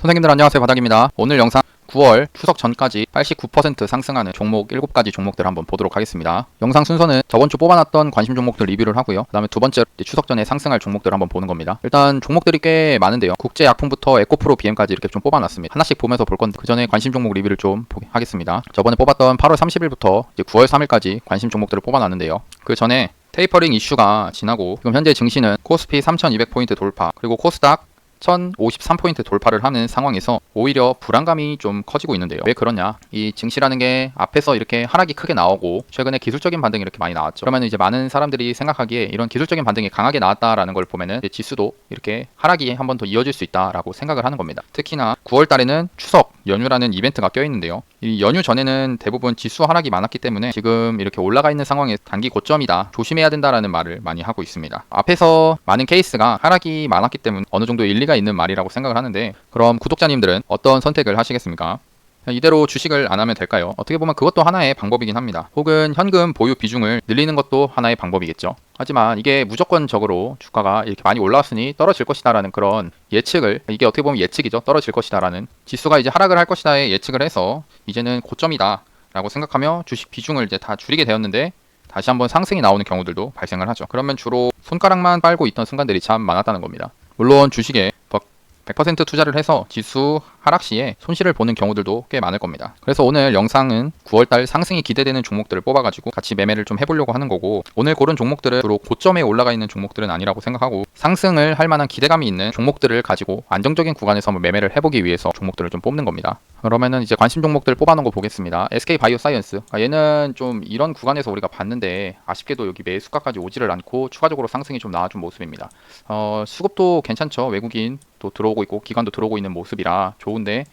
선생님들 안녕하세요. 바닥입니다. 오늘 영상 9월 추석 전까지 89% 상승하는 종목 7가지 종목들 한번 보도록 하겠습니다. 영상 순서는 저번 주 뽑아놨던 관심 종목들 리뷰를 하고요. 그 다음에 두 이제 추석 전에 상승할 종목들 한번 보는 겁니다. 일단 종목들이 꽤 많은데요. 국제 약품부터 에코프로 BM까지 이렇게 좀 뽑아놨습니다. 하나씩 보면서 볼 건데 그 전에 관심 종목 리뷰를 좀 보- 하겠습니다. 저번에 뽑았던 8월 30일부터 이제 9월 3일까지 관심 종목들을 뽑아놨는데요. 그 전에 테이퍼링 이슈가 지나고 지금 현재 증시는 코스피 3200포인트 돌파 그리고 코스닥 1053포인트 돌파를 하는 상황에서 오히려 불안감이 좀 커지고 있는데요. 왜 그러냐? 이 증시라는 게 앞에서 이렇게 하락이 크게 나오고 최근에 기술적인 반등이 이렇게 많이 나왔죠. 그러면 이제 많은 사람들이 생각하기에 이런 기술적인 반등이 강하게 나왔다라는 걸 보면은 지수도 이렇게 하락이 한 번 더 이어질 수 있다라고 생각을 하는 겁니다. 특히나 9월 달에는 추석 연휴라는 이벤트가 껴 있는데요. 이 연휴 전에는 대부분 지수 하락이 많았기 때문에 지금 이렇게 올라가 있는 상황에 단기 고점이다. 조심해야 된다라는 말을 많이 하고 있습니다. 앞에서 많은 케이스가 하락이 많았기 때문에 어느 정도 일리가 있는 말이라고 생각을 하는데 그럼 구독자님들은 어떤 선택을 하시겠습니까? 이대로 주식을 안 하면 될까요? 어떻게 보면 그것도 하나의 방법이긴 합니다. 혹은 현금 보유 비중을 늘리는 것도 하나의 방법이겠죠. 하지만 이게 무조건적으로 주가가 이렇게 많이 올라왔으니 떨어질 것이다라는 그런 예측을 이게 어떻게 보면 예측이죠. 떨어질 것이다라는 지수가 이제 하락을 할 것이다의 예측을 해서 이제는 고점이다라고 생각하며 주식 비중을 이제 다 줄이게 되었는데 다시 한번 상승이 나오는 경우들도 발생을 하죠. 그러면 주로 손가락만 빨고 있던 순간들이 참 많았다는 겁니다. 물론 주식에 100% 투자를 해서 지수 하락 시에 손실을 보는 경우들도 꽤 많을 겁니다. 그래서 오늘 영상은 9월달 상승이 기대되는 종목들을 뽑아가지고 같이 매매를 좀 해보려고 하는 거고 오늘 고른 종목들은 주로 고점에 올라가 있는 종목들은 아니라고 생각하고 상승을 할 만한 기대감이 있는 종목들을 가지고 안정적인 구간에서 매매를 해보기 위해서 종목들을 좀 뽑는 겁니다. 그러면은 이제 관심 종목들 뽑아놓은 거 보겠습니다. SK 바이오사이언스 아, 얘는 좀 이런 구간에서 우리가 봤는데 아쉽게도 여기 매수가까지 오지를 않고 추가적으로 상승이 좀 나와준 모습입니다. 어, 수급도 괜찮죠. 외국인 또 들어오고 있고 기관도 들어오고 있는 모습이라 좋은 데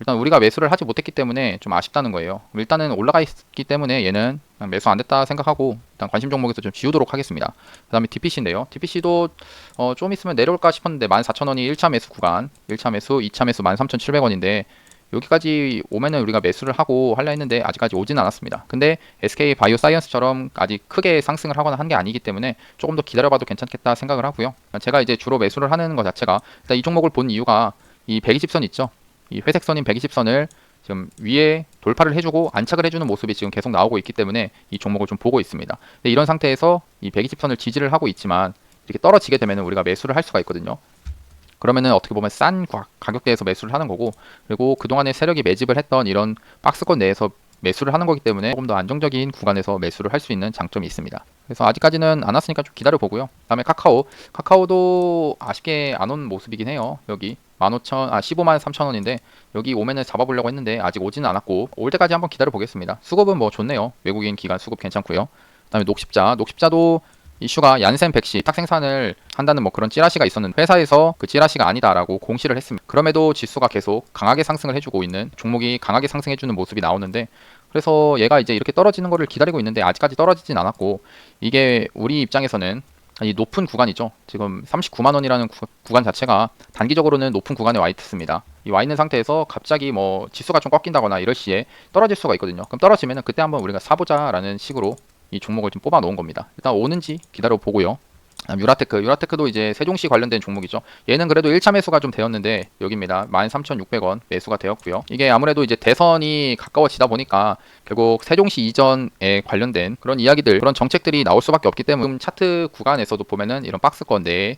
일단 우리가 매수를 하지 못했기 때문에 좀 아쉽다는 거예요. 일단은 올라가 있기 때문에 얘는 매수 안 됐다 생각하고 일단 관심 종목에서 좀 지우도록 하겠습니다. 그 다음에 DPC인데요. DPC도 어, 좀 있으면 내려올까 싶었는데 14,000원이 1차 매수 구간, 1차 매수, 2차 매수 13,700원인데 여기까지 오면은 우리가 매수를 하고 하려 했는데 아직까지 오진 않았습니다. 근데 SK 바이오 사이언스처럼 아직 크게 상승을 하거나 한 게 아니기 때문에 조금 더 기다려봐도 괜찮겠다 생각을 하고요. 제가 이제 주로 매수를 하는 것 자체가 일단 이 종목을 본 이유가 이 120선 있죠. 이 회색 선인 120선을 지금 위에 돌파를 해주고 안착을 해주는 모습이 지금 계속 나오고 있기 때문에 이 종목을 좀 보고 있습니다. 근데 이런 상태에서 이 120선을 지지를 하고 있지만 이렇게 떨어지게 되면 우리가 매수를 할 수가 있거든요. 그러면은 어떻게 보면 싼 가- 가격대에서 매수를 하는 거고 그리고 그동안에 세력이 매집을 했던 이런 박스권 내에서 매수를 하는 거기 때문에 조금 더 안정적인 구간에서 매수를 할 수 있는 장점이 있습니다. 그래서 아직까지는 안 왔으니까 좀 기다려 보고요. 그다음에 카카오, 카카오도 아쉽게 안 온 모습이긴 해요. 여기 15,000, 아 15만 3천원인데 여기 오면은 잡아보려고 했는데 아직 오지는 않았고 올 때까지 한번 기다려 보겠습니다. 수급은 뭐 좋네요. 외국인 기관 수급 괜찮고요. 그다음에 녹십자, 녹십자도 이슈가 얀센 백시 탁 생산을 한다는 뭐 그런 찌라시가 있었는데 회사에서 그 찌라시가 아니다라고 공시를 했습니다. 그럼에도 지수가 계속 강하게 상승을 해주고 있는 종목이 강하게 상승해주는 모습이 나오는데 그래서 얘가 이제 이렇게 떨어지는 거를 기다리고 있는데 아직까지 떨어지진 않았고 이게 우리 입장에서는 이 높은 구간이죠. 지금 39만 원이라는 구, 구간 자체가 단기적으로는 높은 구간에 와 있습니다. 이 와 있는 상태에서 갑자기 뭐 지수가 좀 꺾인다거나 이럴 시에 떨어질 수가 있거든요. 그럼 떨어지면은 그때 한번 우리가 사보자라는 식으로 이 종목을 좀 뽑아 놓은 겁니다. 일단 오는지 기다려 보고요. 아, 유라테크, 유라테크도 이제 세종시 관련된 종목이죠. 얘는 그래도 1차 매수가 좀 되었는데 여기입니다. 13,600원 매수가 되었고요. 이게 아무래도 이제 대선이 가까워지다 보니까 결국 세종시 이전에 관련된 그런 이야기들, 그런 정책들이 나올 수밖에 없기 때문에 지금 차트 구간에서도 보면은 이런 박스권 내에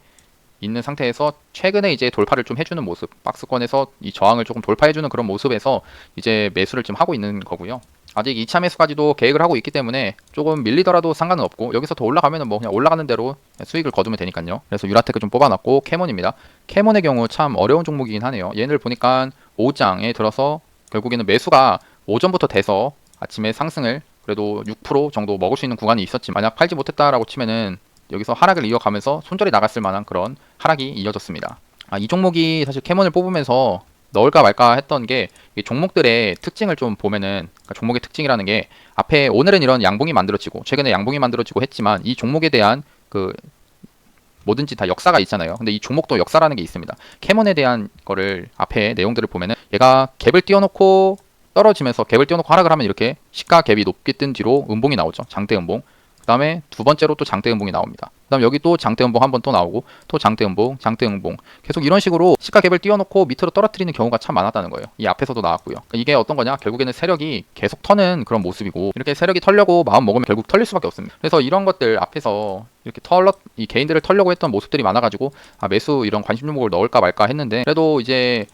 있는 상태에서 최근에 이제 돌파를 좀 해주는 모습, 박스권에서 이 저항을 조금 돌파해주는 그런 모습에서 이제 매수를 좀 하고 있는 거고요. 아직 2차 매수까지도 계획을 하고 있기 때문에 조금 밀리더라도 상관은 없고 여기서 더 올라가면은 뭐 그냥 올라가는 대로 수익을 거두면 되니까요. 그래서 유라테크 좀 뽑아놨고 캐몬입니다. 캐몬의 경우 참 어려운 종목이긴 하네요. 얘를 보니까 오장에 들어서 결국에는 매수가 오전부터 돼서 아침에 상승을 그래도 6% 정도 먹을 수 있는 구간이 있었지만 만약 팔지 못했다라고 치면은 여기서 하락을 이어가면서 손절이 나갔을 만한 그런 하락이 이어졌습니다. 아, 이 종목이 사실 캐몬을 뽑으면서 넣을까 말까 했던 게이 종목들의 특징을 좀 보면은 그러니까 종목의 특징이라는 게 앞에 오늘은 이런 양봉이 만들어지고 최근에 양봉이 만들어지고 했지만 이 종목에 대한 그 뭐든지 다 역사가 있잖아요. 근데 이 종목도 역사라는 게 있습니다. 캐몬에 대한 거를 앞에 내용들을 보면은 얘가 갭을 띄워놓고 떨어지면서 갭을 띄워놓고 하락을 하면 이렇게 시가 갭이 높게 뜬 뒤로 음봉이 나오죠. 장대 음봉. 다음에 두 번째로 또 장대 음봉이 나옵니다. 그 다음 여기 또 장대 음봉 한 번 또 나오고 또 장대 음봉, 장대 음봉 계속 이런 식으로 시가 갭을 띄워놓고 밑으로 떨어뜨리는 경우가 참 많았다는 거예요. 이 앞에서도 나왔고요. 그러니까 이게 어떤 거냐? 결국에는 세력이 계속 터는 그런 모습이고 이렇게 세력이 털려고 마음 먹으면 결국 털릴 수밖에 없습니다. 그래서 이런 것들 앞에서 이렇게 털러 이 개인들을 털려고 했던 모습들이 많아가지고 아 매수 이런 관심 종목을 넣을까 말까 했는데 그래도 이제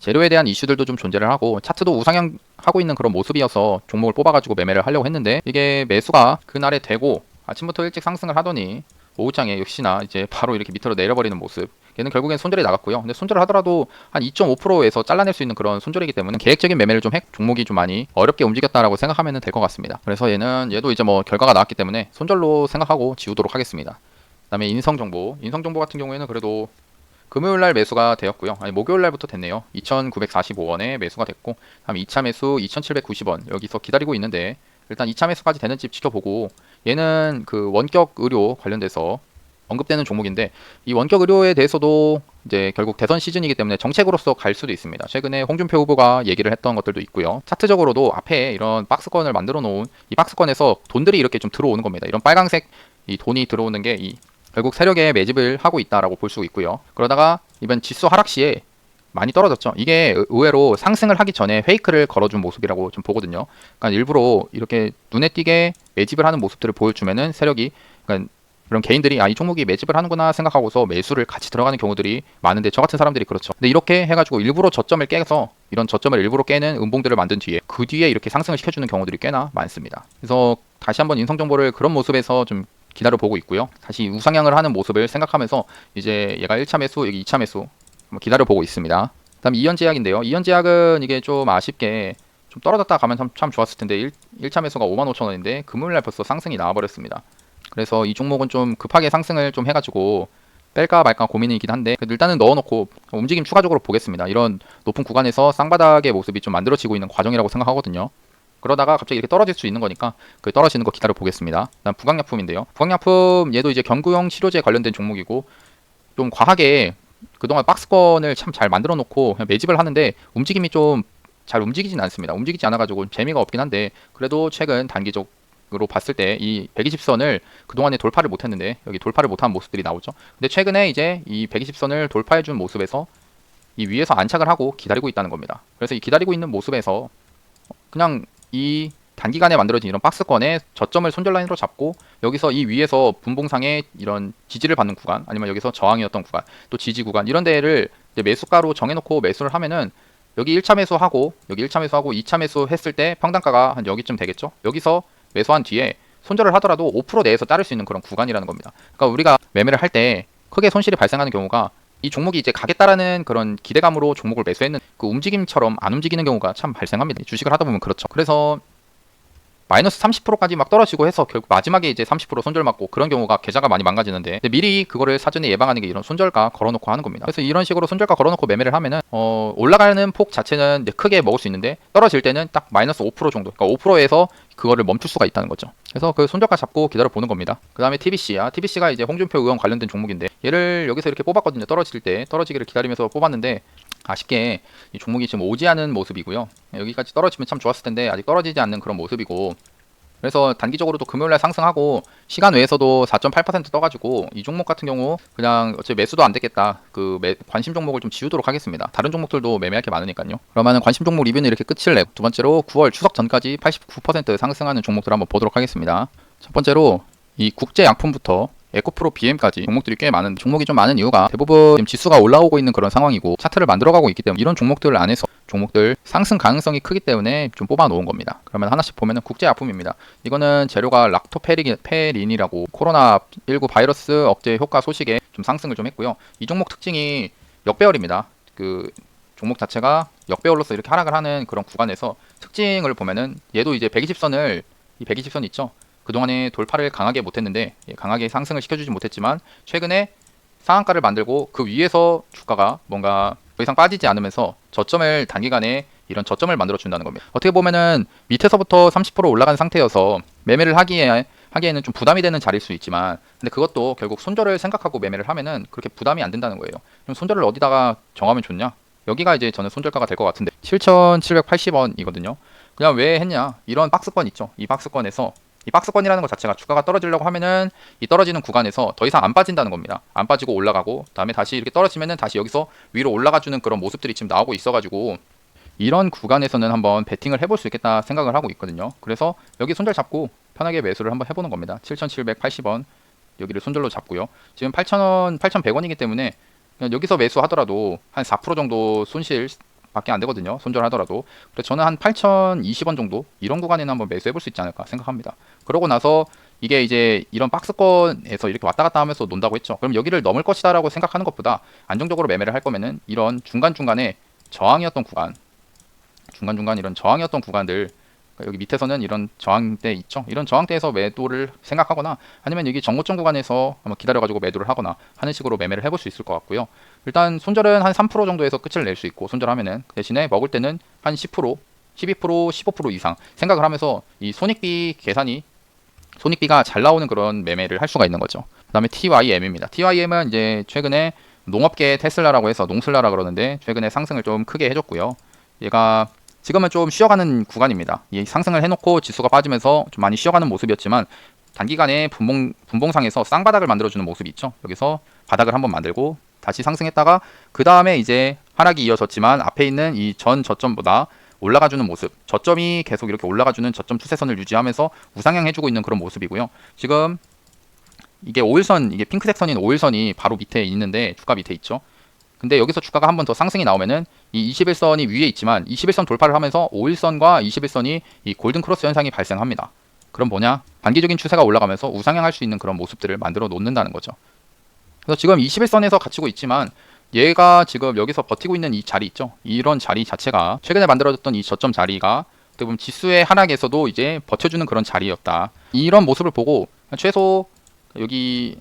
재료에 대한 이슈들도 좀 존재를 하고 차트도 우상향 하고 있는 그런 모습이어서 종목을 뽑아가지고 매매를 하려고 했는데 이게 매수가 그날에 되고 아침부터 일찍 상승을 하더니 오후장에 역시나 이제 바로 이렇게 밑으로 내려버리는 모습 얘는 결국엔 손절이 나갔고요. 근데 손절을 하더라도 한 2.5%에서 잘라낼 수 있는 그런 손절이기 때문에 계획적인 매매를 좀 했, 종목이 좀 많이 어렵게 움직였다라고 생각하면 될 것 같습니다. 그래서 얘는 얘도 이제 뭐 결과가 나왔기 때문에 손절로 생각하고 지우도록 하겠습니다. 그다음에 인성 정보, 인성 정보 같은 경우에는 그래도 금요일 날 매수가 되었고요. 아니 목요일 날부터 됐네요. 2,945원에 매수가 됐고, 다음 2차 매수 2,790원 여기서 기다리고 있는데 일단 2차 매수까지 되는 집 지켜보고 얘는 그 원격 의료 관련돼서 언급되는 종목인데 이 원격 의료에 대해서도 이제 결국 대선 시즌이기 때문에 정책으로서 갈 수도 있습니다. 최근에 홍준표 후보가 얘기를 했던 것들도 있고요. 차트적으로도 앞에 이런 박스권을 만들어 놓은 이 박스권에서 돈들이 이렇게 좀 들어오는 겁니다. 이런 빨강색 이 돈이 들어오는 게 이 결국 세력에 매집을 하고 있다라고 볼 수 있고요. 그러다가 이번 지수 하락 시에 많이 떨어졌죠. 이게 의외로 상승을 하기 전에 페이크를 걸어준 모습이라고 좀 보거든요. 그러니까 일부러 이렇게 눈에 띄게 매집을 하는 모습들을 보여주면은 세력이 그러니까 그런 개인들이 아 이 종목이 매집을 하는구나 생각하고서 매수를 같이 들어가는 경우들이 많은데 저 같은 사람들이 그렇죠. 근데 이렇게 해가지고 일부러 저점을 깨서 이런 저점을 일부러 깨는 음봉들을 만든 뒤에 그 뒤에 이렇게 상승을 시켜주는 경우들이 꽤나 많습니다. 그래서 다시 한번 인성 정보를 그런 모습에서 좀 기다려 보고 있고요. 다시 우상향을 하는 모습을 생각하면서 이제 얘가 1차 매수, 여기 2차 매수 기다려 보고 있습니다. 다음 이연제약인데요. 이연제약은 이게 좀 아쉽게 좀 떨어졌다 가면 참, 참 좋았을 텐데 1, 1차 매수가 5만 5천 원인데 금요일 날 벌써 상승이 나와버렸습니다. 그래서 이 종목은 좀 급하게 상승을 좀 해가지고 뺄까 말까 고민이긴 한데 일단은 넣어놓고 움직임 추가적으로 보겠습니다. 이런 높은 구간에서 쌍바닥의 모습이 좀 만들어지고 있는 과정이라고 생각하거든요. 그러다가 갑자기 이렇게 떨어질 수 있는 거니까 그 떨어지는 거 기다려 보겠습니다. 다음 부강약품인데요. 부강약품 얘도 이제 경구용 치료제 관련된 종목이고 좀 과하게 그동안 박스권을 참 잘 만들어 놓고 매집을 하는데 움직임이 좀 잘 움직이진 않습니다. 움직이지 않아가지고 재미가 없긴 한데 그래도 최근 단기적 으로 봤을 때 이 120선을 그동안에 돌파를 못했는데 여기 돌파를 못한 모습들이 나오죠. 근데 최근에 이제 이 120선을 돌파해준 모습에서 이 위에서 안착을 하고 기다리고 있다는 겁니다. 그래서 이 기다리고 있는 모습에서 그냥 이 단기간에 만들어진 이런 박스권에 저점을 손절 라인으로 잡고 여기서 이 위에서 분봉상의 이런 지지를 받는 구간 아니면 여기서 저항이었던 구간 또 지지 구간 이런 데를 매수가로 정해놓고 매수를 하면은 여기 1차 매수하고 여기 1차 매수하고 2차 매수 했을 때 평단가가 한 여기쯤 되겠죠? 여기서 매수한 뒤에 손절을 하더라도 5% 내에서 따를 수 있는 그런 구간이라는 겁니다. 그러니까 우리가 매매를 할 때 크게 손실이 발생하는 경우가 이 종목이 이제 가겠다라는 그런 기대감으로 종목을 매수했는 그 움직임처럼 안 움직이는 경우가 참 발생합니다. 주식을 하다 보면 그렇죠. 그래서 마이너스 30%까지 막 떨어지고 해서 결국 마지막에 이제 30% 손절 맞고 그런 경우가 계좌가 많이 망가지는데 미리 그거를 사전에 예방하는 게 이런 손절가 걸어놓고 하는 겁니다. 그래서 이런 식으로 손절가 걸어놓고 매매를 하면은 어 올라가는 폭 자체는 크게 먹을 수 있는데 떨어질 때는 딱 마이너스 5% 정도, 그러니까 5%에서 그거를 멈출 수가 있다는 거죠. 그래서 그 손절가 잡고 기다려 보는 겁니다. 그 다음에 TBC야. TBC가 이제 홍준표 의원 관련된 종목인데 얘를 여기서 이렇게 뽑았거든요. 떨어질 때 떨어지기를 기다리면서 뽑았는데 아쉽게 이 종목이 지금 오지 않은 모습이고요. 여기까지 떨어지면 참 좋았을 텐데 아직 떨어지지 않는 그런 모습이고 그래서 단기적으로도 금요일날 상승하고 시간 외에서도 4.8% 떠가지고 이 종목 같은 경우 그냥 어차피 매수도 안 되겠다. 그 매, 관심 종목을 좀 지우도록 하겠습니다. 다른 종목들도 매매할 게 많으니까요. 그러면은 관심 종목 리뷰는 이렇게 끝을 내고 두 번째로 9월 추석 전까지 89% 상승하는 종목들 한번 보도록 하겠습니다. 첫 번째로 이 국제 약품부터 에코프로 BM까지 종목들이 꽤 많은 종목이 좀 많은 이유가 대부분 지수가 올라오고 있는 그런 상황이고 차트를 만들어가고 있기 때문에 이런 종목들 안에서 종목들 상승 가능성이 크기 때문에 좀 뽑아 놓은 겁니다. 그러면 하나씩 보면은 국제 약품입니다. 이거는 재료가 락토페린이라고 코로나 19 바이러스 억제 효과 소식에 좀 상승을 좀 했고요. 이 종목 특징이 역배열입니다. 그 종목 자체가 역배열로서 이렇게 하락을 하는 그런 구간에서 특징을 보면은 얘도 이제 120선을 이 120선 있죠. 그동안에 돌파를 강하게 못했는데 예, 강하게 상승을 시켜주지 못했지만 최근에 상한가를 만들고 그 위에서 주가가 뭔가 더 이상 빠지지 않으면서 저점을 단기간에 이런 저점을 만들어 준다는 겁니다. 어떻게 보면은 밑에서부터 30% 올라간 상태여서 매매를 하기에 하기에는 좀 부담이 되는 자리일 수 있지만 근데 그것도 결국 손절을 생각하고 매매를 하면은 그렇게 부담이 안 된다는 거예요. 그럼 손절을 어디다가 정하면 좋냐? 여기가 이제 저는 손절가가 될 것 같은데 7,780원이거든요. 그냥 왜 했냐? 이런 박스권 있죠. 이 박스권에서 이 박스권이라는 것 자체가 주가가 떨어지려고 하면은 이 떨어지는 구간에서 더 이상 안 빠진다는 겁니다. 안 빠지고 올라가고 다음에 다시 이렇게 떨어지면은 다시 여기서 위로 올라가 주는 그런 모습들이 지금 나오고 있어 가지고 이런 구간에서는 한번 베팅을 해볼 수 있겠다 생각을 하고 있거든요. 그래서 여기 손절 잡고 편하게 매수를 한번 해보는 겁니다. 7,780원 여기를 손절로 잡고요. 지금 8,000원, 8,100원이기 때문에 여기서 매수하더라도 한 4% 정도 손실 밖에 안 되거든요. 손절하더라도. 그래서 저는 한 8,020원 정도 이런 구간에는 한번 매수해 볼 수 있지 않을까 생각합니다. 그러고 나서 이게 이제 이런 박스권에서 이렇게 왔다 갔다 하면서 논다고 했죠. 그럼 여기를 넘을 것이다라고 생각하는 것보다 안정적으로 매매를 할 거면은 이런 중간중간에 저항이었던 구간 중간중간 이런 저항이었던 구간들 그러니까 여기 밑에서는 이런 저항대 있죠. 이런 저항대에서 매도를 생각하거나 아니면 여기 정고점 구간에서 한번 기다려가지고 매도를 하거나 하는 식으로 매매를 해볼 수 있을 것 같고요. 일단 손절은 한 3% 정도에서 끝을 낼 수 있고 손절하면은 그 대신에 먹을 때는 한 10%, 12%, 15% 이상 생각을 하면서 이 손익비 계산이 손익비가 잘 나오는 그런 매매를 할 수가 있는 거죠. 그다음에 TYM입니다. TYM은 이제 최근에 농업계 테슬라라고 해서 농슬라라 그러는데 최근에 상승을 좀 크게 해줬고요. 얘가 지금은 좀 쉬어가는 구간입니다. 이 상승을 해놓고 지수가 빠지면서 좀 많이 쉬어가는 모습이었지만 단기간에 분봉 분봉상에서 쌍바닥을 만들어주는 모습이 있죠. 여기서 바닥을 한번 만들고 다시 상승했다가 그 다음에 이제 하락이 이어졌지만 앞에 있는 이 전 저점보다 올라가주는 모습, 저점이 계속 이렇게 올라가주는 저점 추세선을 유지하면서 우상향 해주고 있는 그런 모습이고요. 지금 이게 5일선, 이게 핑크색 선인 5일선이 바로 밑에 있는데 주가 밑에 있죠. 근데 여기서 주가가 한 번 더 상승이 나오면은 이 21선이 위에 있지만 21선 돌파를 하면서 5일선과 21선이 이 골든 크로스 현상이 발생합니다. 그럼 뭐냐? 단기적인 추세가 올라가면서 우상향할 수 있는 그런 모습들을 만들어 놓는다는 거죠. 그래서 지금 21선에서 갇히고 있지만 얘가 지금 여기서 버티고 있는 이 자리 있죠. 이런 자리 자체가 최근에 만들어졌던 이 저점 자리가 어떻게 지수의 하락에서도 이제 버텨주는 그런 자리였다. 이런 모습을 보고 최소 여기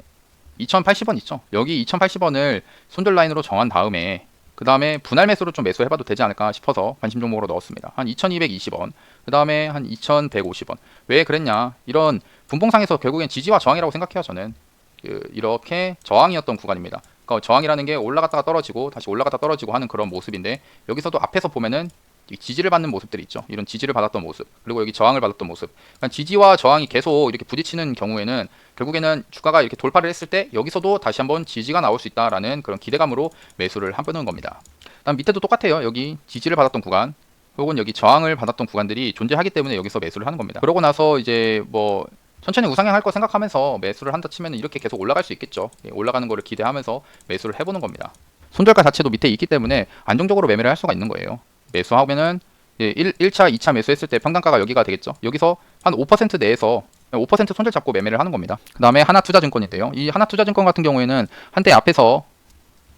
2080원 있죠. 여기 2080원을 손절 라인으로 정한 다음에 그 다음에 분할 매수로 좀 매수해봐도 되지 않을까 싶어서 관심 종목으로 넣었습니다. 한 2220원, 그 다음에 한 2150원. 왜 그랬냐? 이런 분봉상에서 결국엔 지지와 저항이라고 생각해요. 저는 그 이렇게 저항이었던 구간입니다. 그러니까 저항이라는 게 올라갔다가 떨어지고 다시 올라갔다 떨어지고 하는 그런 모습인데 여기서도 앞에서 보면은 이 지지를 받는 모습들이 있죠. 이런 지지를 받았던 모습, 그리고 여기 저항을 받았던 모습. 그러니까 지지와 저항이 계속 이렇게 부딪히는 경우에는 결국에는 주가가 이렇게 돌파를 했을 때 여기서도 다시 한번 지지가 나올 수 있다라는 그런 기대감으로 매수를 해보는 겁니다. 다음 밑에도 똑같아요. 여기 지지를 받았던 구간, 혹은 여기 저항을 받았던 구간들이 존재하기 때문에 여기서 매수를 하는 겁니다. 그러고 나서 이제 뭐 천천히 우상향할 거 생각하면서 매수를 한다 치면 이렇게 계속 올라갈 수 있겠죠. 예, 올라가는 거를 기대하면서 매수를 해보는 겁니다. 손절가 자체도 밑에 있기 때문에 안정적으로 매매를 할 수가 있는 거예요. 매수하면은 1, 1차, 2차 매수했을 때 평단가가 여기가 되겠죠. 여기서 한 5% 내에서 5% 손절 잡고 매매를 하는 겁니다. 그 다음에 하나투자증권인데요. 이 하나투자증권 같은 경우에는 한때 앞에서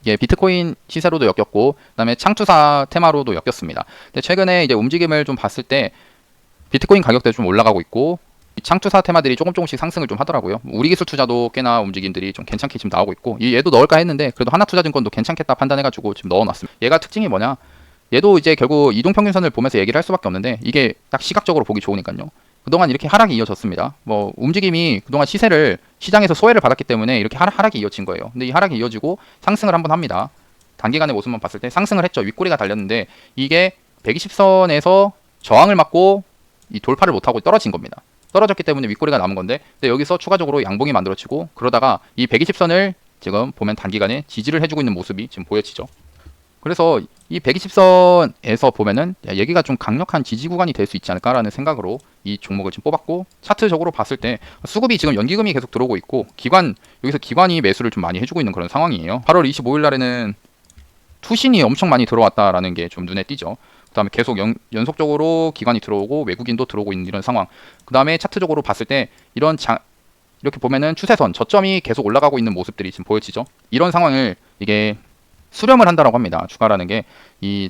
예, 비트코인 시세로도 엮였고, 그다음에 창투사 테마로도 엮였습니다. 근데 최근에 이제 움직임을 좀 봤을 때 비트코인 가격대 좀 올라가고 있고, 이 창투사 테마들이 조금 조금씩 상승을 좀 하더라고요. 우리 기술 투자도 꽤나 움직임들이 좀 괜찮게 지금 나오고 있고, 이 얘도 넣을까 했는데 그래도 하나 투자증권도 괜찮겠다 판단해가지고 지금 넣어놨습니다. 얘가 특징이 뭐냐? 얘도 이제 결국 이동평균선을 보면서 얘기를 할 수밖에 없는데 이게 딱 시각적으로 보기 좋으니까요. 그동안 이렇게 하락이 이어졌습니다. 뭐 움직임이 그동안 시세를 시장에서 소외를 받았기 때문에 이렇게 하락, 이 이어진 거예요. 근데 이 하락이 이어지고 상승을 한번 합니다. 단기간의 모습만 봤을 때 상승을 했죠. 윗꼬리가 달렸는데 이게 120선에서 저항을 맞고 이 돌파를 못하고 떨어진 겁니다. 떨어졌기 때문에 윗꼬리가 남은 건데 근데 여기서 추가적으로 양봉이 만들어지고 그러다가 이 120선을 지금 보면 단기간에 지지를 해주고 있는 모습이 지금 보여지죠. 그래서 이 120선에서 보면은 야, 여기가 좀 강력한 지지 구간이 될 수 있지 않을까라는 생각으로 이 종목을 지금 뽑았고 차트적으로 봤을 때 수급이 지금 연기금이 계속 들어오고 있고 기관 여기서 기관이 매수를 좀 많이 해주고 있는 그런 상황이에요. 8월 25일 날에는 투신이 엄청 많이 들어왔다라는 게 좀 눈에 띄죠. 그다음에 계속 연, 연속적으로 기관이 들어오고 외국인도 들어오고 있는 이런 상황. 그다음에 차트적으로 봤을 때 이런 장 이렇게 보면은 추세선 저점이 계속 올라가고 있는 모습들이 지금 보여지죠. 이런 상황을 이게 수렴을 한다라고 합니다. 주가라는 게 이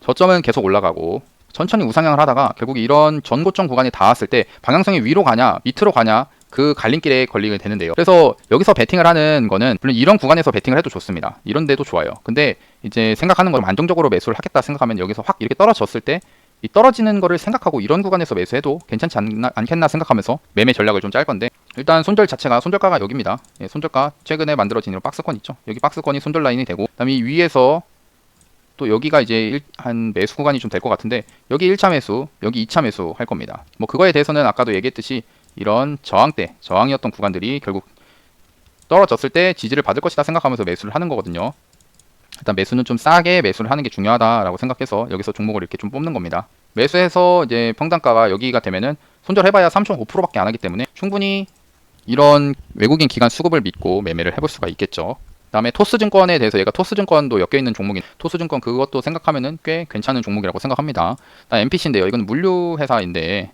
저점은 계속 올라가고 천천히 우상향을 하다가 결국 이런 전고점 구간에 닿았을 때 방향성이 위로 가냐 밑으로 가냐 그 갈림길에 걸리게 되는데요. 그래서 여기서 베팅을 하는 거는 물론 이런 구간에서 베팅을 해도 좋습니다. 이런 데도 좋아요. 근데 이제 생각하는 건 안정적으로 매수를 하겠다 생각하면 여기서 확 이렇게 떨어졌을 때 이 떨어지는 거를 생각하고 이런 구간에서 매수해도 괜찮지 않나, 않겠나 생각하면서 매매 전략을 좀 짤 건데 일단 손절 자체가 손절가가 여기입니다. 예, 손절가 최근에 만들어진 이런 박스권 있죠. 여기 박스권이 손절 라인이 되고 그다음에 이 위에서 또 여기가 이제 일- 한 매수 구간이 좀 될 것 같은데 여기 1차 매수, 여기 2차 매수 할 겁니다. 뭐 그거에 대해서는 아까도 얘기했듯이 이런 저항대, 저항이었던 구간들이 결국 떨어졌을 때 지지를 받을 것이다 생각하면서 매수를 하는 거거든요. 일단 매수는 좀 싸게 매수를 하는 게 중요하다라고 생각해서 여기서 종목을 이렇게 좀 뽑는 겁니다. 매수해서 이제 평단가가 여기가 되면은 손절해봐야 3.5%밖에 안 하기 때문에 충분히 이런 외국인 기관 수급을 믿고 매매를 해볼 수가 있겠죠. 그다음에 토스증권에 대해서 얘가 토스증권도 엮여 있는 종목인 토스증권 그것도 생각하면은 꽤 괜찮은 종목이라고 생각합니다. 다음 MPC인데요. 이건 물류 회사인데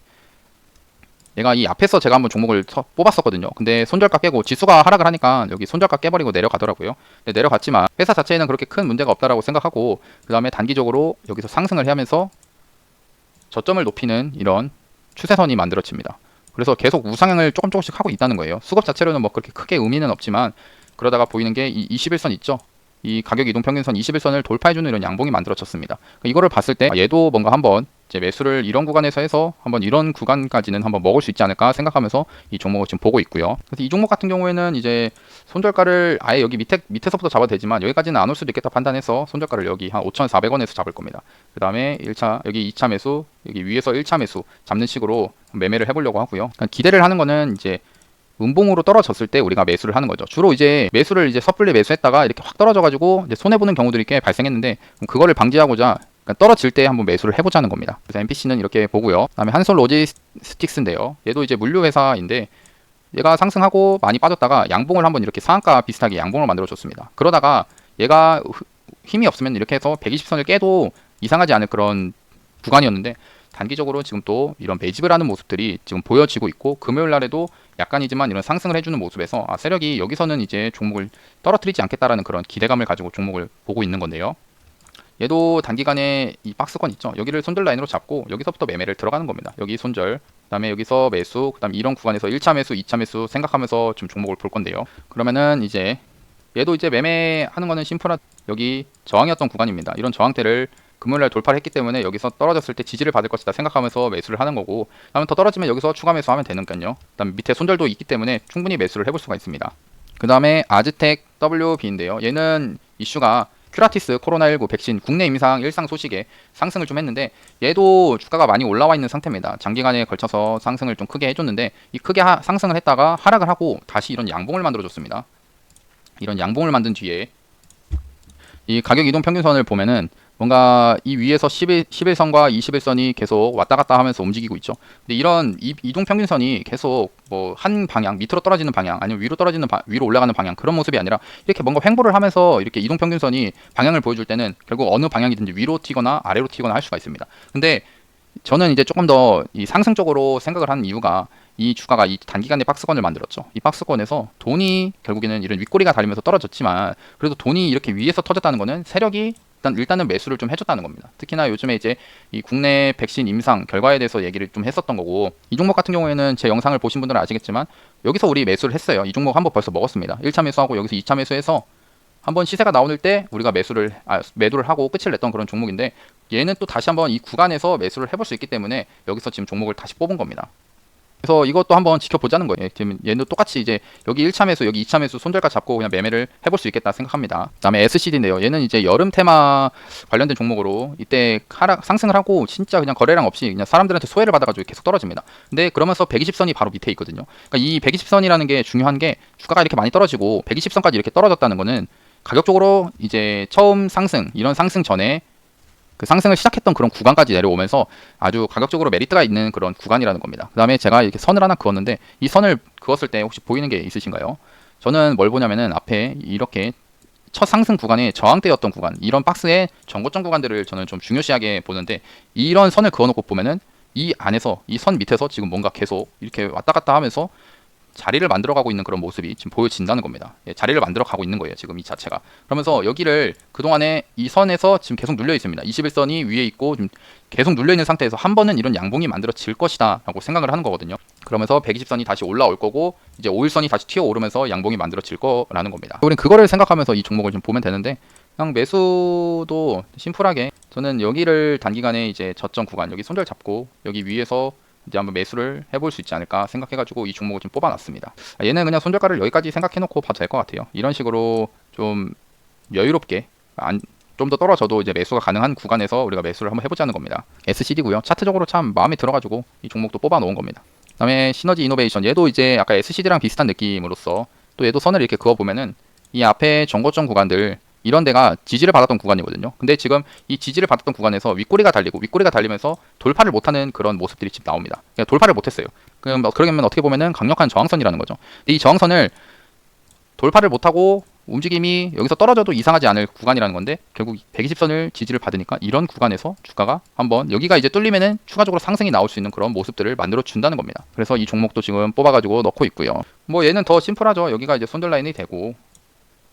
얘가 이 앞에서 제가 한번 종목을 서- 뽑았었거든요. 근데 손절가 깨고 지수가 하락을 하니까 여기 손절가 깨버리고 내려가더라고요. 근데 내려갔지만 회사 자체에는 그렇게 큰 문제가 없다라고 생각하고 그 다음에 단기적으로 여기서 상승을 하면서 저점을 높이는 이런 추세선이 만들어집니다. 그래서 계속 우상향을 조금 조금씩 하고 있다는 거예요. 수급 자체로는 뭐 그렇게 크게 의미는 없지만 그러다가 보이는 게 이 21선 있죠. 이 가격 이동 평균선 21선을 돌파해주는 이런 양봉이 만들어졌습니다. 그러니까 이거를 봤을 때 아, 얘도 뭔가 한번 이제 매수를 이런 구간에서 해서 한번 이런 구간까지는 한번 먹을 수 있지 않을까 생각하면서 이 종목을 지금 보고 있고요. 그래서 이 종목 같은 경우에는 이제 손절가를 아예 여기 밑에 밑에서부터 잡아도 되지만 여기까지는 안 올 수도 있겠다 판단해서 손절가를 여기 한 5,400원에서 잡을 겁니다. 그 다음에 1차 여기 2차 매수 여기 위에서 1차 매수 잡는 식으로 매매를 해보려고 하고요. 그러니까 기대를 하는 거는 이제 음봉으로 떨어졌을 때 우리가 매수를 하는 거죠. 주로 이제 매수를 이제 섣불리 매수했다가 이렇게 확 떨어져가지고 손해 보는 경우들이 꽤 발생했는데 그거를 방지하고자 그러니까 떨어질 때 한번 매수를 해보자는 겁니다. 그래서 MPC는 이렇게 보고요. 그다음에 한솔 로지스틱스인데요. 얘도 이제 물류 회사인데 얘가 상승하고 많이 빠졌다가 양봉을 한번 이렇게 상한가 비슷하게 양봉을 만들어 줬습니다. 그러다가 얘가 흐- 힘이 없으면 이렇게 해서 120선을 깨도 이상하지 않을 그런 구간이었는데 단기적으로 지금 또 이런 매집을 하는 모습들이 지금 보여지고 있고 금요일 날에도 약간이지만 이런 상승을 해주는 모습에서 아, 세력이 여기서는 이제 종목을 떨어뜨리지 않겠다라는 그런 기대감을 가지고 종목을 보고 있는 건데요. 얘도 단기간에 이 박스권 있죠. 여기를 손절 라인으로 잡고 여기서부터 매매를 들어가는 겁니다. 여기 손절, 그다음에 여기서 매수, 그다음에 이런 구간에서 1차 매수, 2차 매수 생각하면서 좀 종목을 볼 건데요. 그러면은 이제 얘도 이제 매매하는 거는 심플한 여기 저항이었던 구간입니다. 이런 저항대를 금요일날 돌파를 했기 때문에 여기서 떨어졌을 때 지지를 받을 것이다 생각하면서 매수를 하는 거고 그다음에 더 떨어지면 여기서 추가 매수하면 되니까요. 그다음에 밑에 손절도 있기 때문에 충분히 매수를 해볼 수가 있습니다. 그 다음에 아즈텍 WB인데요. 얘는 이슈가 큐라티스 코로나19 백신 국내 임상 일상 소식에 상승을 좀 했는데 얘도 주가가 많이 올라와 있는 상태입니다. 장기간에 걸쳐서 상승을 좀 크게 해줬는데 이 크게 하- 상승을 했다가 하락을 하고 다시 이런 양봉을 만들어줬습니다. 이런 양봉을 만든 뒤에 이 가격 이동 평균선을 보면은 뭔가 이 위에서 11, 11선과 21선이 계속 왔다 갔다 하면서 움직이고 있죠. 근데 이런 이, 이동 평균선이 계속 뭐 한 방향 밑으로 떨어지는 방향 아니면 위로 떨어지는 바- 위로 올라가는 방향 그런 모습이 아니라 이렇게 뭔가 횡보를 하면서 이렇게 이동 평균선이 방향을 보여줄 때는 결국 어느 방향이든지 위로 튀거나 아래로 튀거나 할 수가 있습니다. 근데 저는 이제 조금 더 이 상승적으로 생각을 하는 이유가 이 주가가 이 단기간에 박스권을 만들었죠. 이 박스권에서 돈이 결국에는 이런 윗꼬리가 달리면서 떨어졌지만 그래도 돈이 이렇게 위에서 터졌다는 거는 세력이 일단 일단은 매수를 좀 해줬다는 겁니다. 특히나 요즘에 이제 이 국내 백신 임상 결과에 대해서 얘기를 좀 했었던 거고 이 종목 같은 경우에는 제 영상을 보신 분들은 아시겠지만 여기서 우리 매수를 했어요. 이 종목 한 번 벌써 먹었습니다. 1차 매수하고 여기서 2차 매수해서 한번 시세가 나오는 때 우리가 매수를 아, 매도를 하고 끝을 냈던 그런 종목인데 얘는 또 다시 한번 이 구간에서 매수를 해볼 수 있기 때문에 여기서 지금 종목을 다시 뽑은 겁니다. 그래서 이것도 한번 지켜보자는 거예요. 지금 얘는 똑같이 이제 여기 1차 매수, 여기 2차 매수 손절가 잡고 그냥 매매를 해볼 수 있겠다 생각합니다. 그다음에 SCD인데요. 얘는 이제 여름 테마 관련된 종목으로 이때 하락 상승을 하고 진짜 그냥 거래량 없이 그냥 사람들한테 소외를 받아가지고 계속 떨어집니다. 근데 그러면서 120선이 바로 밑에 있거든요. 그러니까 이 120선이라는 게 중요한 게 주가가 이렇게 많이 떨어지고 120선까지 이렇게 떨어졌다는 거는 가격적으로 이제 처음 상승 이런 상승 전에 그 상승을 시작했던 그런 구간까지 내려오면서 아주 가격적으로 메리트가 있는 그런 구간이라는 겁니다. 그 다음에 제가 이렇게 선을 하나 그었는데 이 선을 그었을 때 혹시 보이는 게 있으신가요? 저는 뭘 보냐면은 앞에 이렇게 첫 상승 구간에 저항대였던 구간 이런 박스의 전고점 구간들을 저는 좀 중요시하게 보는데 이런 선을 그어놓고 보면은 이 안에서 이 선 밑에서 지금 뭔가 계속 이렇게 왔다 갔다 하면서 자리를 만들어가고 있는 그런 모습이 지금 보여진다는 겁니다. 예, 자리를 만들어가고 있는 거예요. 지금 이 자체가. 그러면서 여기를 그동안에 이 선에서 지금 계속 눌려 있습니다. 21선이 위에 있고 지금 계속 눌려 있는 상태에서 한 번은 이런 양봉이 만들어질 것이다 라고 생각을 하는 거거든요. 그러면서 120선이 다시 올라올 거고 이제 5일선이 다시 튀어 오르면서 양봉이 만들어질 거라는 겁니다. 우리는 그거를 생각하면서 이 종목을 좀 보면 되는데 그냥 매수도 심플하게 저는 여기를 단기간에 이제 저점 구간 여기 손절 잡고 여기 위에서 이제 한번 매수를 해볼 수 있지 않을까 생각해가지고 이 종목을 좀 뽑아놨습니다. 아, 얘는 그냥 손절가를 여기까지 생각해놓고 봐도 될 것 같아요. 이런 식으로 좀 여유롭게 안 좀더 떨어져도 이제 매수가 가능한 구간에서 우리가 매수를 한번 해보자는 겁니다. SCD고요. 차트적으로 참 마음에 들어가지고 이 종목도 뽑아 놓은 겁니다. 그다음에 시너지 이노베이션 얘도 이제 아까 SCD랑 비슷한 느낌으로서 또 얘도 선을 이렇게 그어 보면은 이 앞에 정고점 구간들 이런 데가 지지를 받았던 구간이거든요. 근데 지금 이 지지를 받았던 구간에서 윗꼬리가 달리고 윗꼬리가 달리면서 돌파를 못하는 그런 모습들이 지금 나옵니다. 그러니까 돌파를 못했어요. 그럼 뭐 그러면 어떻게 보면은 강력한 저항선이라는 거죠. 이 저항선을 돌파를 못하고 움직임이 여기서 떨어져도 이상하지 않을 구간이라는 건데 결국 120선을 지지를 받으니까 이런 구간에서 주가가 한번 여기가 이제 뚫리면은 추가적으로 상승이 나올 수 있는 그런 모습들을 만들어 준다는 겁니다. 그래서 이 종목도 지금 뽑아가지고 넣고 있고요. 뭐 얘는 더 심플하죠. 여기가 이제 손절 라인이 되고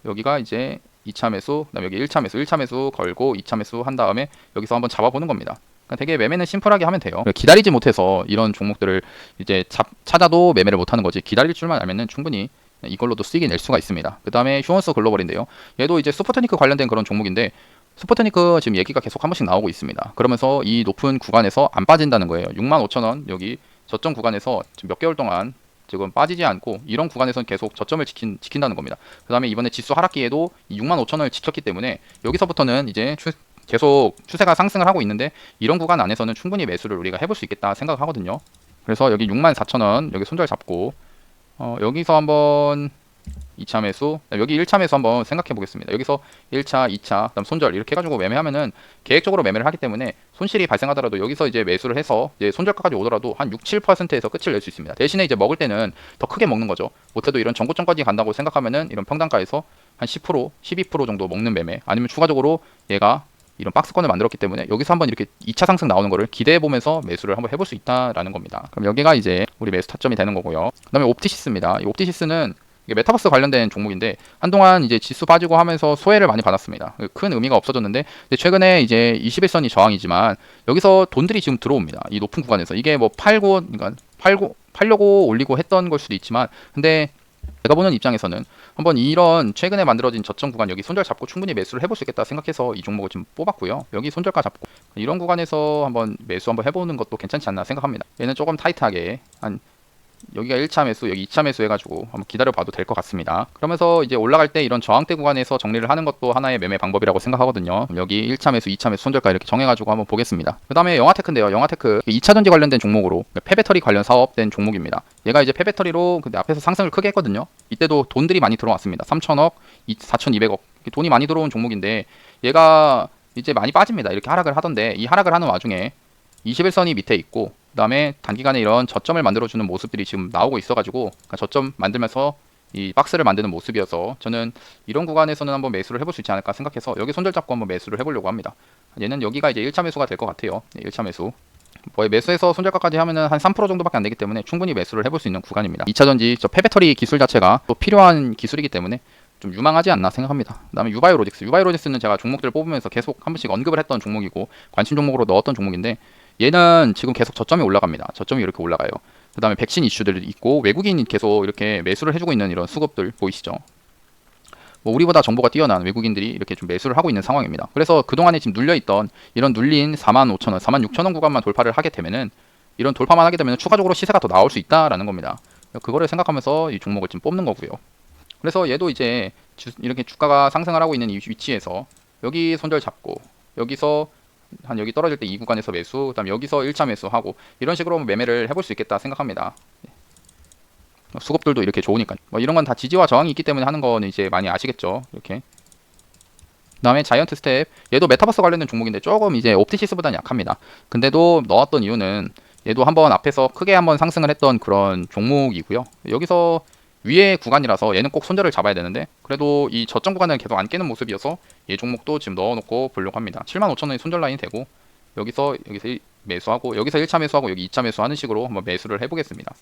여기가 이제 2차 매수, 그다음에 여기 1차 매수, 1차 매수 걸고 2차 매수 한 다음에 여기서 한번 잡아보는 겁니다. 그러니까 되게 매매는 심플하게 하면 돼요. 기다리지 못해서 이런 종목들을 이제 잡, 찾아도 매매를 못하는 거지. 기다릴 줄만 알면은 충분히 이걸로도 수익이 낼 수가 있습니다. 그 다음에 휴원스 글로벌인데요. 얘도 이제 슈퍼토니크 관련된 그런 종목인데 슈퍼토니크 지금 얘기가 계속 한 번씩 나오고 있습니다. 그러면서 이 높은 구간에서 안 빠진다는 거예요. 65,000원 여기 저점 구간에서 몇 개월 동안 지금 빠지지 않고 이런 구간에서는 계속 저점을 지킨, 지킨다는 겁니다. 그 다음에 이번에 지수 하락기에도 65,000원을 지켰기 때문에 여기서부터는 이제 추, 계속 추세가 상승을 하고 있는데 이런 구간 안에서는 충분히 매수를 우리가 해볼 수 있겠다 생각하거든요. 그래서 여기 64,000원 여기 손절 잡고 어, 여기서 한번 2차 매수, 여기 1차 매수 한번 생각해 보겠습니다. 여기서 1차, 2차, 그다음 손절 이렇게 해가지고 매매하면은 계획적으로 매매를 하기 때문에 손실이 발생하더라도 여기서 이제 매수를 해서 이제 손절가까지 오더라도 한 6, 7%에서 끝을 낼 수 있습니다. 대신에 이제 먹을 때는 더 크게 먹는 거죠. 못해도 이런 정고점까지 간다고 생각하면은 이런 평단가에서 한 10%, 12% 정도 먹는 매매 아니면 추가적으로 얘가 이런 박스권을 만들었기 때문에 여기서 한번 이렇게 2차 상승 나오는 거를 기대해 보면서 매수를 한번 해볼 수 있다라는 겁니다. 그럼 여기가 이제 우리 매수 타점이 되는 거고요. 그다음에 옵티시스입니다. 이 옵티시스는 이게 메타버스 관련된 종목인데 한동안 이제 지수 빠지고 하면서 소외를 많이 받았습니다. 큰 의미가 없어졌는데 최근에 이제 21선이 저항이지만 여기서 돈들이 지금 들어옵니다. 이 높은 구간에서 이게 뭐 팔고 그러니까 팔고 팔려고 올리고 했던 걸 수도 있지만 근데 제가 보는 입장에서는 한번 이런 최근에 만들어진 저점 구간 여기 손절 잡고 충분히 매수를 해볼 수 있겠다 생각해서 이 종목을 지금 뽑았고요. 여기 손절가 잡고 이런 구간에서 한번 매수 한번 해보는 것도 괜찮지 않나 생각합니다. 얘는 조금 타이트하게 한 여기가 1차 매수, 여기 2차 매수 해가지고 한번 기다려봐도 될 것 같습니다. 그러면서 이제 올라갈 때 이런 저항대 구간에서 정리를 하는 것도 하나의 매매 방법이라고 생각하거든요. 여기 1차 매수, 2차 매수 손절가 이렇게 정해가지고 한번 보겠습니다. 그 다음에 영화테크인데요. 영화테크 2차 전지 관련된 종목으로 폐배터리 관련 사업된 종목입니다. 얘가 이제 폐배터리로 근데 앞에서 상승을 크게 했거든요. 이때도 돈들이 많이 들어왔습니다. 3천억, 4,200억 돈이 많이 들어온 종목인데 얘가 이제 많이 빠집니다. 이렇게 하락을 하던데 이 하락을 하는 와중에 21선이 밑에 있고 그 다음에 단기간에 이런 저점을 만들어주는 모습들이 지금 나오고 있어가지고 그러니까 저점 만들면서 이 박스를 만드는 모습이어서 저는 이런 구간에서는 한번 매수를 해볼 수 있지 않을까 생각해서 여기 손절 잡고 한번 매수를 해보려고 합니다. 얘는 여기가 이제 1차 매수가 될 것 같아요. 네, 1차 매수. 뭐 매수해서 손절가까지 하면은 한 3% 정도밖에 안 되기 때문에 충분히 매수를 해볼 수 있는 구간입니다. 2차 전지 저 폐배터리 기술 자체가 또 필요한 기술이기 때문에 좀 유망하지 않나 생각합니다. 그다음에 유바이오로직스. 유바이오로직스는 제가 종목들을 뽑으면서 계속 한 번씩 언급을 했던 종목이고 관심 종목으로 넣었던 종목인데 얘는 지금 계속 저점이 올라갑니다. 저점이 이렇게 올라가요. 그 다음에 백신 이슈들이 있고 외국인이 계속 이렇게 매수를 해주고 있는 이런 수급들 보이시죠? 뭐 우리보다 정보가 뛰어난 외국인들이 이렇게 좀 매수를 하고 있는 상황입니다. 그래서 그동안에 지금 눌려있던 이런 눌린 4만 5천 원, 4만 6천 원 구간만 돌파를 하게 되면은 이런 돌파만 하게 되면 추가적으로 시세가 더 나올 수 있다라는 겁니다. 그거를 생각하면서 이 종목을 지금 뽑는 거고요. 그래서 얘도 이제 주, 이렇게 주가가 상승을 하고 있는 이 위치에서 여기 손절 잡고 여기서 한 여기 떨어질 때 이 구간에서 매수, 그다음 여기서 1차 매수하고 이런 식으로 매매를 해볼 수 있겠다 생각합니다. 수급들도 이렇게 좋으니까 뭐 이런 건 다 지지와 저항이 있기 때문에 하는 건 이제 많이 아시겠죠. 이렇게. 그다음에 자이언트 스텝 얘도 메타버스 관련된 종목인데 조금 이제 옵티시스보다는 약합니다. 근데도 넣었던 이유는 얘도 한번 앞에서 크게 한번 상승을 했던 그런 종목이고요. 여기서 위에 구간이라서 얘는 꼭 손절을 잡아야 되는데 그래도 이 저점 구간을 계속 안 깨는 모습이어서 얘 종목도 지금 넣어놓고 보려고 합니다. 75,000원이 손절 라인이 되고 여기서 여기서 매수하고 여기서 1차 매수하고 여기 2차 매수하는 식으로 한번 매수를 해보겠습니다.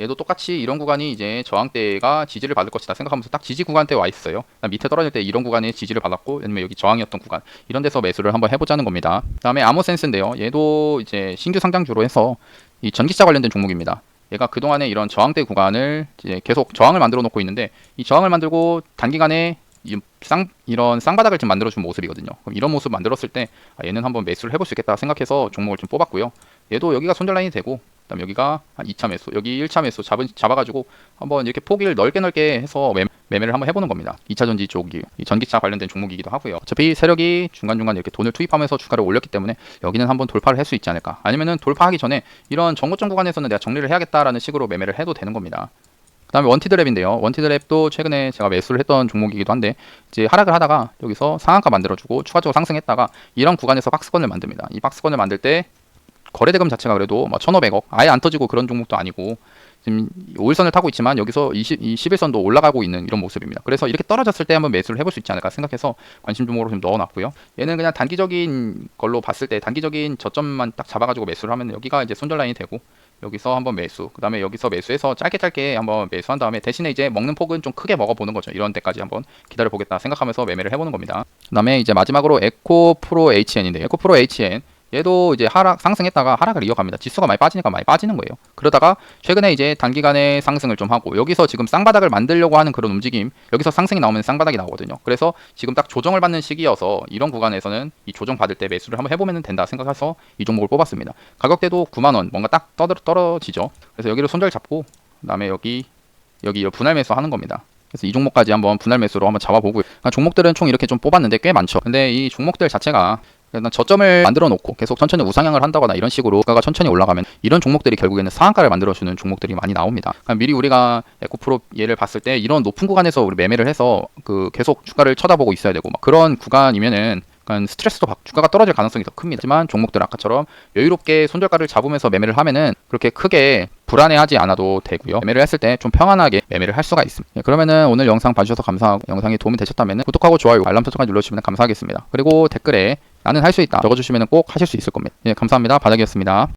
얘도 똑같이 이런 구간이 이제 저항대가 지지를 받을 것이다 생각하면서 딱 지지 구간대 와 있어요. 밑에 떨어질 때 이런 구간에 지지를 받았고 아니면 여기 저항이었던 구간 이런 데서 매수를 한번 해보자는 겁니다. 그다음에 아모센스인데요. 얘도 이제 신규 상장주로 해서 이 전기차 관련된 종목입니다. 얘가 그동안에 이런 저항대 구간을 이제 계속 저항을 만들어 놓고 있는데 이 저항을 만들고 단기간에 이 쌍, 이런 쌍바닥을 좀 만들어준 모습이거든요. 그럼 이런 모습 만들었을 때 아, 얘는 한번 매수를 해볼 수 있겠다 생각해서 종목을 좀 뽑았고요. 얘도 여기가 손절 라인이 되고 그다음 여기가 한 2차 매수, 여기 1차 매수 잡은, 잡아가지고 한번 이렇게 포기를 넓게 넓게 해서 매, 매 매를 한번 해보는 겁니다. 2차 전지 쪽이 이 전기차 관련된 종목이기도 하고요. 어차피 세력이 중간중간 이렇게 돈을 투입하면서 주가를 올렸기 때문에 여기는 한번 돌파를 할 수 있지 않을까. 아니면은 돌파하기 전에 이런 정고점 구간에서는 내가 정리를 해야겠다라는 식으로 매매를 해도 되는 겁니다. 그 다음에 원티드랩인데요. 원티드랩도 최근에 제가 매수를 했던 종목이기도 한데 이제 하락을 하다가 여기서 상한가 만들어주고 추가적으로 상승했다가 이런 구간에서 박스권을 만듭니다. 이 박스권을 만들 때 거래대금 자체가 그래도 뭐 1,500억 아예 안 터지고 그런 종목도 아니고 지금 5일선을 타고 있지만 여기서 20, 이 11선도 올라가고 있는 이런 모습입니다. 그래서 이렇게 떨어졌을 때 한번 매수를 해볼 수 있지 않을까 생각해서 관심 종목으로 좀 넣어놨고요. 얘는 그냥 단기적인 걸로 봤을 때 단기적인 저점만 딱 잡아가지고 매수를 하면 여기가 이제 손절 라인이 되고 여기서 한번 매수, 그 다음에 여기서 매수해서 짧게 짧게 한번 매수한 다음에 대신에 이제 먹는 폭은 좀 크게 먹어보는 거죠. 이런 데까지 한번 기다려 보겠다 생각하면서 매매를 해보는 겁니다. 그 다음에 이제 마지막으로 에코 프로 HN인데 에코 프로 HN 얘도 이제 하락 상승했다가 하락을 이어갑니다. 지수가 많이 빠지니까 많이 빠지는 거예요. 그러다가 최근에 이제 단기간에 상승을 좀 하고 여기서 지금 쌍바닥을 만들려고 하는 그런 움직임 여기서 상승이 나오면 쌍바닥이 나오거든요. 그래서 지금 딱 조정을 받는 시기여서 이런 구간에서는 이 조정 받을 때 매수를 한번 해보면 된다 생각해서 이 종목을 뽑았습니다. 가격대도 9만 원 뭔가 딱 떨어, 떨어지죠. 그래서 여기를 손절 잡고 그다음에 여기 여기 분할 매수 하는 겁니다. 그래서 이 종목까지 한번 분할 매수로 한번 잡아보고요. 그러니까 종목들은 총 이렇게 좀 뽑았는데 꽤 많죠. 근데 이 종목들 자체가 일단 저점을 만들어 놓고 계속 천천히 우상향을 한다거나 이런 식으로 주가가 천천히 올라가면 이런 종목들이 결국에는 상한가를 만들어 주는 종목들이 많이 나옵니다. 그러니까 미리 우리가 에코프로 얘를 봤을 때 이런 높은 구간에서 우리 매매를 해서 그 계속 주가를 쳐다보고 있어야 되고 막 그런 구간이면은 약간 스트레스도 받고 주가가 떨어질 가능성이 더 큽니다. 하지만 종목들 아까처럼 여유롭게 손절가를 잡으면서 매매를 하면은 그렇게 크게 불안해하지 않아도 되고요. 매매를 했을 때 좀 평안하게 매매를 할 수가 있습니다. 예, 그러면은 오늘 영상 봐주셔서 감사하고 영상이 도움이 되셨다면 구독하고 좋아요, 알람 설정까지 눌러주시면 감사하겠습니다. 그리고 댓글에 나는 할 수 있다 적어주시면 꼭 하실 수 있을 겁니다. 예, 감사합니다. 바닥이었습니다.